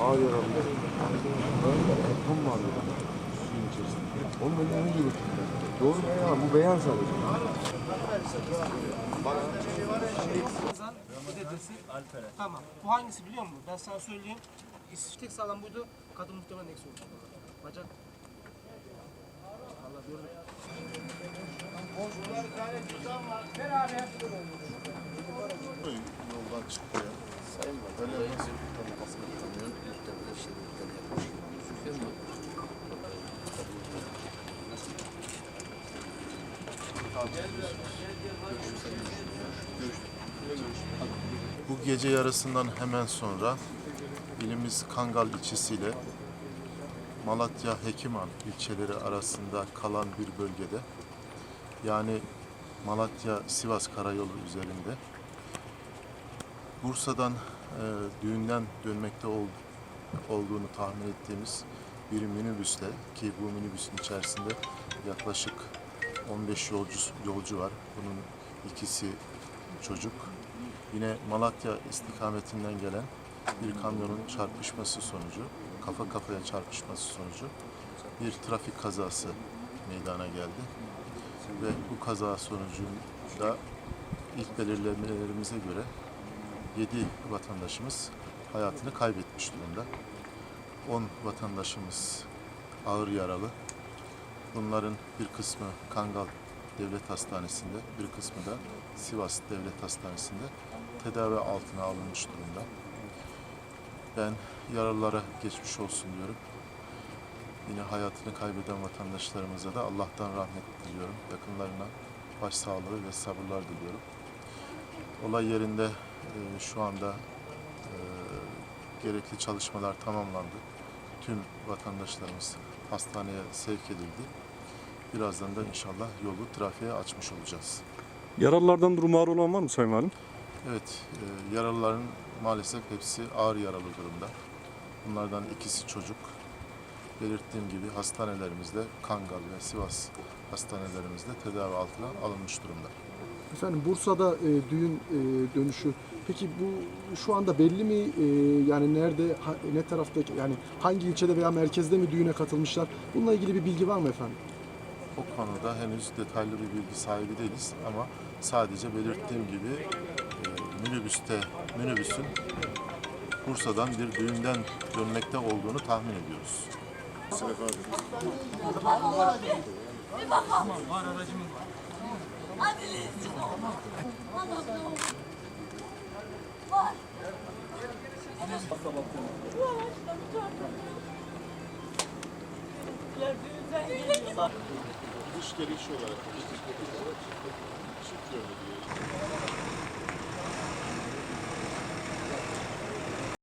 ağır yaralılar. Tom vardı. Suyun içerisinde. Onu beni önce götürdüler. Doğru mu ya? Bu beyan sadece. Bu dedesi Alperen. Tamam. Bu hangisi biliyor musun? Ben sana söyleyeyim. Tek sağlam buydu. Kadın muhtemelen eksi olmuş. Bacak. Allah gördüm. Yoldan çıktı ya. Sayın Böyle Bu gece yarısından hemen sonra ilimiz Kangal ilçesiyle Malatya Hekiman ilçeleri arasında kalan bir bölgede yani Malatya Sivas Karayolu üzerinde. Bursa'dan e, düğünden dönmekte ol, olduğunu tahmin ettiğimiz bir minibüsle ki bu minibüsün içerisinde yaklaşık 15 yolcu yolcu var. Bunun ikisi çocuk. Yine Malatya istikametinden gelen bir kamyonun çarpışması sonucu, kafa kafaya çarpışması sonucu bir trafik kazası meydana geldi. Ve bu kaza sonucunda ilk belirlemelerimize göre 7 vatandaşımız hayatını kaybetmiş durumda. 10 vatandaşımız ağır yaralı. Bunların bir kısmı Kangal Devlet Hastanesi'nde, bir kısmı da Sivas Devlet Hastanesi'nde tedavi altına alınmış durumda. Ben yaralılara geçmiş olsun diyorum. Yine hayatını kaybeden vatandaşlarımıza da Allah'tan rahmet diliyorum. Yakınlarına başsağlığı ve sabırlar diliyorum. Olay yerinde e, şu anda e, gerekli çalışmalar tamamlandı. Tüm vatandaşlarımız hastaneye sevk edildi. Birazdan da inşallah yolu trafiğe açmış olacağız. Yaralılardan durumu ağır olan var mı Sayın Valim? Evet, e, yaralıların maalesef hepsi ağır yaralı durumda. Bunlardan ikisi çocuk. Belirttiğim gibi hastanelerimizde Kangal ve Sivas hastanelerimizde tedavi altına alınmış durumda. Efendim Bursa'da e, düğün e, dönüşü. Peki bu şu anda belli mi? E, yani nerede, ha- ne tarafta, yani hangi ilçede veya merkezde mi düğüne katılmışlar? Bununla ilgili bir bilgi var mı efendim? O konuda henüz detaylı bir bilgi sahibi değiliz ama sadece belirttiğim gibi e, minibüste minibüsün Bursa'dan bir düğünden dönmekte olduğunu tahmin ediyoruz. Var. Dış geliş olarak